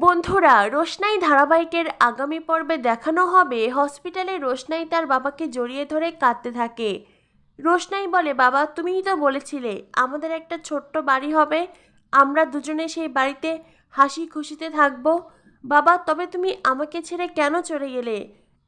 বন্ধুরা, রোশনাই ধারাবাহিকের আগামী পর্বে দেখানো হবে। হসপিটালে রোশনাই তার বাবাকে জড়িয়ে ধরে কাঁদতে থাকে। রোশনাই বলে, বাবা, তুমিই তো বলেছিলে, আমাদের একটা ছোট্ট বাড়ি হবে। আমরা দুজনে সেই বাড়িতে হাসি খুশিতে থাকব। বাবা, তবে তুমি আমাকে ছেড়ে কেন চলে গেলে?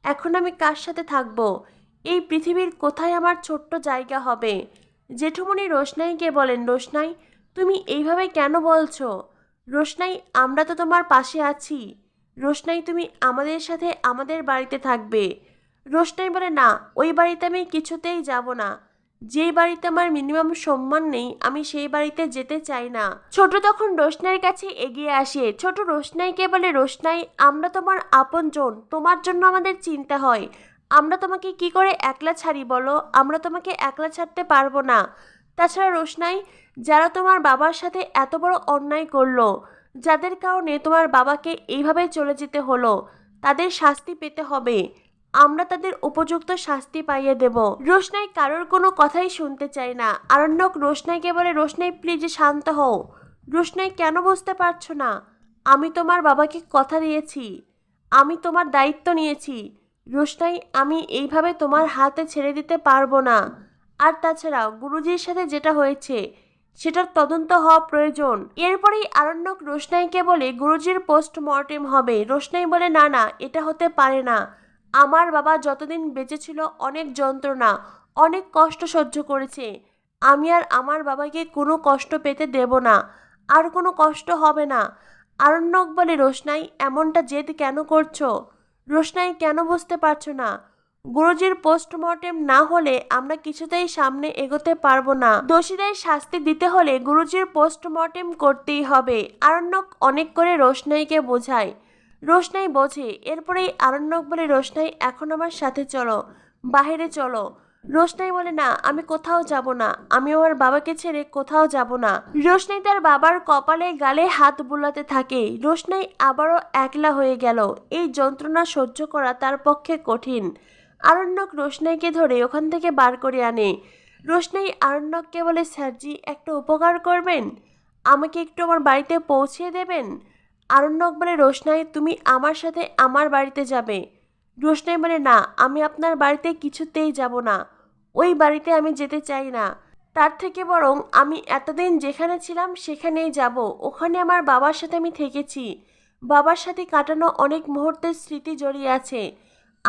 এখন আমি কার সাথে থাকব? এই পৃথিবীর কোথায় আমার ছোট্ট জায়গা হবে? জেঠুমণি রোশনাইকে বলেন, রোশনাই, তুমি এইভাবে কেন বলছো? রোশনাই, আমরা তো তোমার পাশে আছি। রোশনাই, তুমি আমাদের সাথে আমাদের বাড়িতে থাকবে। রোশনাই বলে, না, ওই বাড়িতে আমি কিছুতেই যাব না। যেই বাড়িতে আমার মিনিমাম সম্মান নেই, আমি সেই বাড়িতে যেতে চাই না। ছোট তখন রোশনাইয়ের কাছে এগিয়ে আসে। ছোট রোশনাইকে বলে, রোশনাই, আমরা তোমার আপনজন। তোমার জন্য আমাদের চিন্তা হয়। আমরা তোমাকে কি করে একলা ছাড়ি বলো? আমরা তোমাকে একলা ছাড়তে পারব না। তাছাড়া রোশনাই, যারা তোমার বাবার সাথে এত বড় অন্যায় করল, যাদের কারণে তোমার বাবাকে এইভাবে চলে যেতে হলো, তাদের শাস্তি পেতে হবে। আমরা তাদের উপযুক্ত শাস্তি পাইয়ে দেব। রোশনাই কারোর কোনো কথাই শুনতে চায় না। আরণ্যক রোশনাইকে বলে, রোশনাই প্লিজ শান্ত হও। রোশনাই, কেন বুঝতে পারছ না? আমি তোমার বাবাকে কথা দিয়েছি। আমি তোমার দায়িত্ব নিয়েছি। রোশনাই, আমি এইভাবে তোমার হাতে ছেড়ে দিতে পারব না। আর তাছাড়া গুরুজির সাথে যেটা হয়েছে, সেটার তদন্ত হওয়া প্রয়োজন। এরপরেই আরণ্যক রোশনাইকে বলে গুরুজির পোস্টমর্টেম হবে। রোশনাই বলে, না না, এটা হতে পারে না। আমার বাবা যতদিন বেঁচে ছিল অনেক যন্ত্রণা, অনেক কষ্ট সহ্য করেছে। আমি আর আমার বাবাকে কোনো কষ্ট পেতে দেব না, আর কোনো কষ্ট হবে না আরণ্যক বলে, রোশনাই, এমনটা জেদ কেন করছ? রোশনাই কেন বুঝতে পারছ না? গুরুজির পোস্টমর্টেম না হলে আমরা কিছুতেই সামনে এগোতে পারব না। দোষীদের শাস্তি দিতে হলে গুরুজির পোস্টমর্টেম করতেই হবে। আরণ্যক অনেক করে রোশনাইকে বোঝায়। রোশনাই বোঝে, এরপরেই আরণ্যক বলে, রোশনাই, এখন আমার সাথে চলো, বাহিরে চলো। রোশনাই বলে, না, আমি কোথাও যাব না, আমি আমার বাবাকে ছেড়ে কোথাও যাব না। রোশনাই তার বাবার কপালে গালে হাত বুলাতে থাকে। রোশনাই আবারও একলা হয়ে গেল। এই যন্ত্রণা সহ্য করা তার পক্ষে কঠিন। আরণ্যক রোশনাইকে ধরে ওখান থেকে বার করে আনে। রোশনাই আরণ্যককে বলে স্যারজি একটা উপকার করবেন? আমাকে একটু আমার বাড়িতে পৌঁছিয়ে দেবেন? আরণ্যক বলে, রোশনাই, তুমি আমার সাথে আমার বাড়িতে যাবে। রোশনাই বলে, না, আমি আপনার বাড়িতে কিছুতেই যাব না। ওই বাড়িতে আমি যেতে চাই না। তার থেকে বরং আমি এতদিন যেখানে ছিলাম সেখানেই যাব। ওখানে আমার বাবার সাথে আমি থেকেছি। বাবার সাথে কাটানো অনেক মুহূর্তের স্মৃতি জড়িয়ে আছে।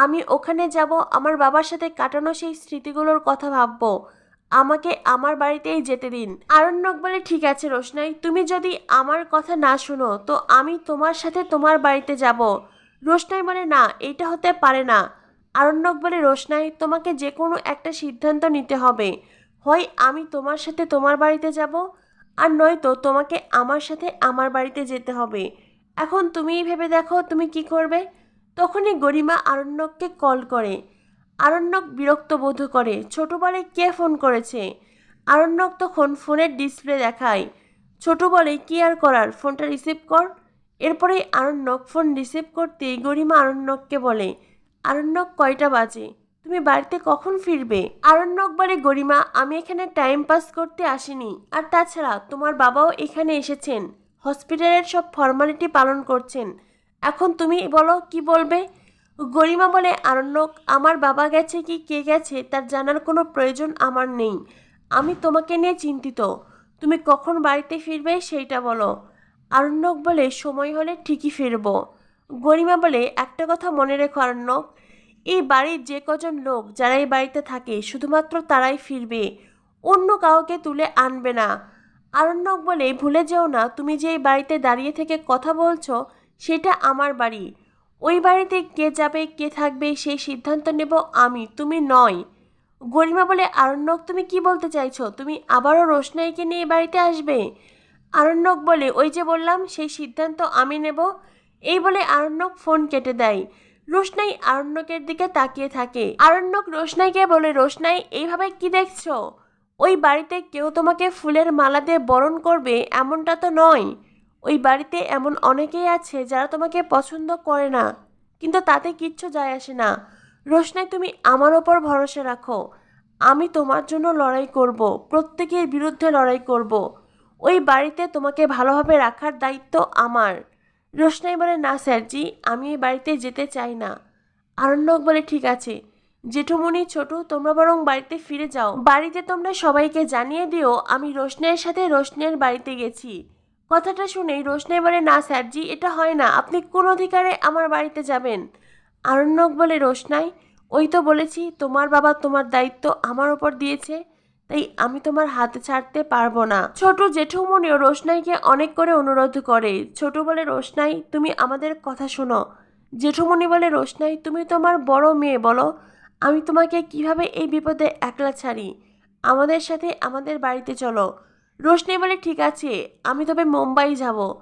আমি ওখানে যাব, আমার বাবার সাথে কাটানো সেই স্মৃতিগুলোর কথা ভাববো। আমাকে আমার বাড়িতেই যেতে দিন। আরণ্যক বলে, ঠিক আছে রোশনাই, তুমি যদি আমার কথা না শোনো, তো আমি তোমার সাথে তোমার বাড়িতে যাব। রোশনাই বলে, না, এটা হতে পারে না। আরণ্যক বলে, রোশনাই, তোমাকে যে কোনো একটা সিদ্ধান্ত নিতে হবে। হয় আমি তোমার সাথে তোমার বাড়িতে যাব, আর নয়তো তোমাকে আমার সাথে আমার বাড়িতে যেতে হবে। এখন তুমিই ভেবে দেখো, তুমি কি করবে? তখনই গরিমা আরণ্যককে কল করে। আরণ্যক বিরক্ত বোধ করে ছোট বলে কে ফোন করেছে? আরণ্যক তখন ফোনের ডিসপ্লে দেখায়। ছোট বলে কি আর করার, ফোনটা রিসিভ কর। এরপরেই আরণ্যক ফোন রিসিভ করতেই গরিমা আরণ্যককে বলে, আরণ্যক, কয়টা বাজে? তুমি বাড়িতে কখন ফিরবে? আরণ্যক বলে, গরিমা, আমি এখানে টাইম পাস করতে আসিনি। আর তাছাড়া, তোমার বাবাও এখানে এসেছেন। হসপিটালের সব ফর্মালিটি পালন করছেন। এখন তুমি বলো, কি বলবে? গরিমা বলে, আরণ্যক, আমার বাবা গেছে কি কে গেছে, তার জানার কোনো প্রয়োজন আমার নেই। আমি তোমাকে নিয়ে চিন্তিত। তুমি কখন বাড়িতে ফিরবে সেইটা বলো। আরণ্যক বলে, সময় হলে ঠিকই ফিরবো। গরিমা বলে, একটা কথা মনে রেখো আরণ্যক, এই বাড়ির যে কজন লোক যারা এই বাড়িতে থাকে, শুধুমাত্র তারাই ফিরবে। অন্য কাউকে তুলে আনবে না। আরণ্যক বলে, ভুলে যেও না, তুমি যে এই বাড়িতে দাঁড়িয়ে থেকে কথা বলছো সেটা আমার বাড়ি। ওই বাড়িতে কে যাবে, কে থাকবে, সেই সিদ্ধান্ত নেব আমি, তুমি নয়। গরিমা বলে, আরণ্যক, তুমি কি বলতে চাইছো? তুমি আবারও রোশনাইকে নিয়ে বাড়িতে আসবে? আরণ্যক বলে, ওই যে বললাম, সেই সিদ্ধান্ত আমি নেব। এই বলে আরণ্যক ফোন কেটে দেয়। রোশনাই আরণ্যকের দিকে তাকিয়ে থাকে। আরণ্যক রোশনাইকে বলে, রোশনাই, এইভাবে কি দেখছ? ওই বাড়িতে কেউ তোমাকে ফুলের মালা দিয়ে বরণ করবে, এমনটা তো নয়। ওই বাড়িতে এমন অনেকেই আছে যারা তোমাকে পছন্দ করে না, কিন্তু তাতে কিচ্ছু যায় আসে না। রোশনাই, তুমি আমার ওপর ভরসা রাখো। আমি তোমার জন্য লড়াই করব, প্রত্যেকের বিরুদ্ধে লড়াই করব। ওই বাড়িতে তোমাকে ভালোভাবে রাখার দায়িত্ব আমার। রোশনাই বলে, না স্যারজি আমি এই বাড়িতে যেতে চাই না। আরণ্যক বলে, ঠিক আছে। জেঠুমনি ছোট, তোমরা বরং বাড়িতে ফিরে যাও। বাড়িতে তোমরা সবাইকে জানিয়ে দিও, আমি রোশনের সাথে রোশনের বাড়িতে গেছি। কথাটা শুনেই রোশনাই বলে, না, স্যারজি, এটা হয় না। আপনি কোন অধিকারে আমার বাড়িতে যাবেন? আরণ্যক বলে, রোশনাই, ওই তো বলেছি, তোমার বাবা তোমার দায়িত্ব আমার ওপর দিয়েছে, তাই আমি তোমার হাতে ছাড়তে পারব না। ছোট জেঠুমনিও রোশনাইকে অনেক করে অনুরোধ করে। ছোট বলে, রোশনাই, তুমি আমাদের কথা শোনো। জেঠুমনি বলে, রোশনাই, তুমি তোমার বড় মেয়ে, বলো। আমি তোমাকে কীভাবে এই বিপদে একলা ছাড়ি? আমাদের সাথে আমাদের বাড়িতে চলো। রোশনি বলে, ঠিক আছে, আমি তবে মুম্বাই যাব।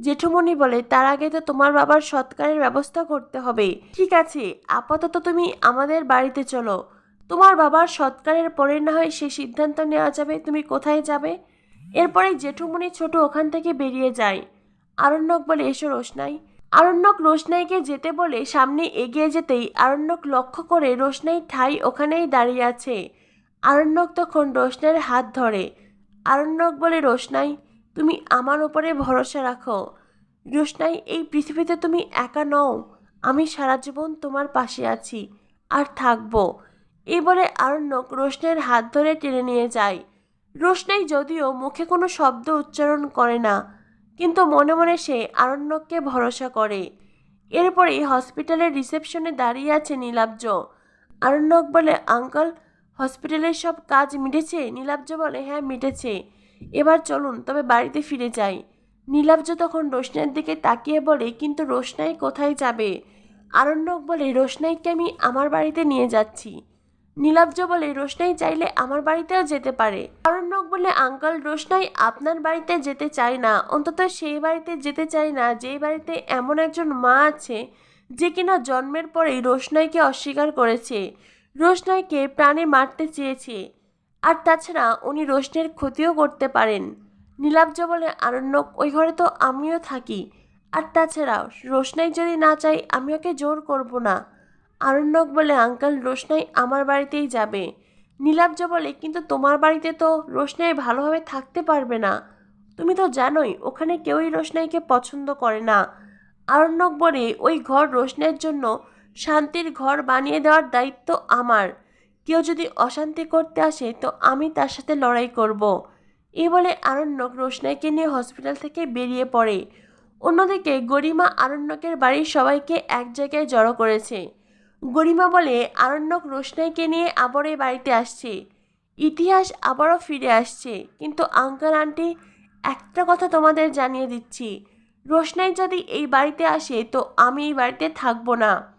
জেঠুমনি বলে, তার আগে তো তোমার বাবার সৎকারের ব্যবস্থা করতে হবে। ঠিক আছে, আপাতত তুমি আমাদের বাড়িতে চলো। তোমার বাবার সৎকারের পরে না হয় সে সিদ্ধান্ত নেওয়া যাবে, তুমি কোথায় যাবে? এরপরে জেঠুমনি ছোট ওখান থেকে বেরিয়ে যায়। আরণ্যক বলে, এসো রোশনাই। আরণ্যক রোশনাইকে যেতে বলে, সামনে এগিয়ে যেতেই আরণ্যক লক্ষ্য করে রোশনাই ঠাই ওখানেই দাঁড়িয়ে আছে। আরণ্যক তখন রোশনাইয়ের হাত ধরে। আরণ্যক বলে, রোশনাই, তুমি আমার ওপরে ভরসা রাখো। রোশনাই, এই পৃথিবীতে তুমি একা নও। আমি সারা জীবন তোমার পাশে আছি আর থাকব। এই বলে আরণ্যক রোশনাইয়ের হাত ধরে টেনে নিয়ে যায়। রোশনাই যদিও মুখে কোনো শব্দ উচ্চারণ করে না, কিন্তু মনে মনে সে আরণ্যককে ভরসা করে। এরপরেই হসপিটালের রিসেপশনে দাঁড়িয়ে আছে নীলাব্জ। আরণ্যক বলে, আঙ্কল হসপিটালের সব কাজ মিটেছে? নীলাব্জ বলে হ্যাঁ মিটেছে। এবার চলুন, তবে বাড়িতে ফিরে যাই। নীলাব্জ তখন রোশনাইয়ের দিকে তাকিয়ে বলে, কিন্তু রোশনাই কোথায় যাবে? আরণ্যক বলে, রোশনাইকে আমি আমার বাড়িতে নিয়ে যাচ্ছি। নীলাব্জ বলে, রোশনাই চাইলে আমার বাড়িতেও যেতে পারে। আরণ্যক বলে, আঙ্কল, রোশনাই আপনার বাড়িতে যেতে চায় না। অন্তত সেই বাড়িতে যেতে চায় না যেই বাড়িতে এমন একজন মা আছে, যে কিনা জন্মের পরেই রোশনাইকে অস্বীকার করেছে। রোশনাইকে প্রাণে মারতে চেয়েছে। আর তাছাড়া উনি রোশনের ক্ষতিও করতে পারেন। নীলাব্জ বলে, আরণ্যক, ওই ঘরে তো আমিও থাকি। আর তাছাড়া রোশনাই যদি না চাই আমি ওকে জোর করব না। আরণ্যক বলে, আঙ্কেল, রোশনাই আমার বাড়িতেই যাবে। নীলাব্জ বলে, কিন্তু তোমার বাড়িতে তো রোশনাই ভালোভাবে থাকতে পারবে না। তুমি তো জানোই, ওখানে কেউই রোশনাইকে পছন্দ করে না। আরণ্যক বলে, ওই ঘর রোশনের জন্য শান্তির ঘর বানিয়ে দেওয়ার দায়িত্ব আমার। কেউ যদি অশান্তি করতে আসে, তো আমি তার সাথে লড়াই করব। এই বলে আরণ্যক রোশনাইকে নিয়ে হসপিটাল থেকে বেরিয়ে পড়ে। অন্যদিকে গরিমা আরণ্যকের বাড়ির সবাইকে এক জায়গায় জড়ো করেছে। গরিমা বলে, আরণ্যক রোশনাইকে নিয়ে আবার এই বাড়িতে আসছে। ইতিহাস আবারও ফিরে আসছে, কিন্তু আঙ্কাল, আন্টি, একটা কথা তোমাদের জানিয়ে দিচ্ছি। রোশনাই যদি এই বাড়িতে আসে, তো আমি এই বাড়িতে থাকব না।